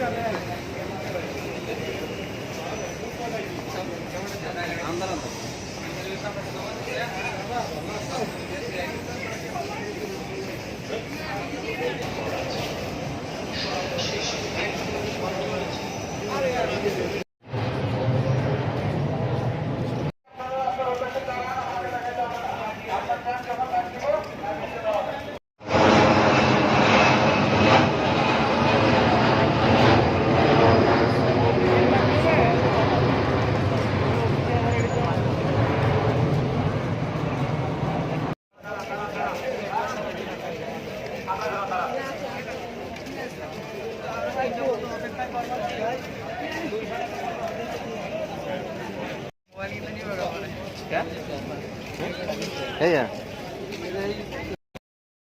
Gracias. Yeah? হ্যাঁ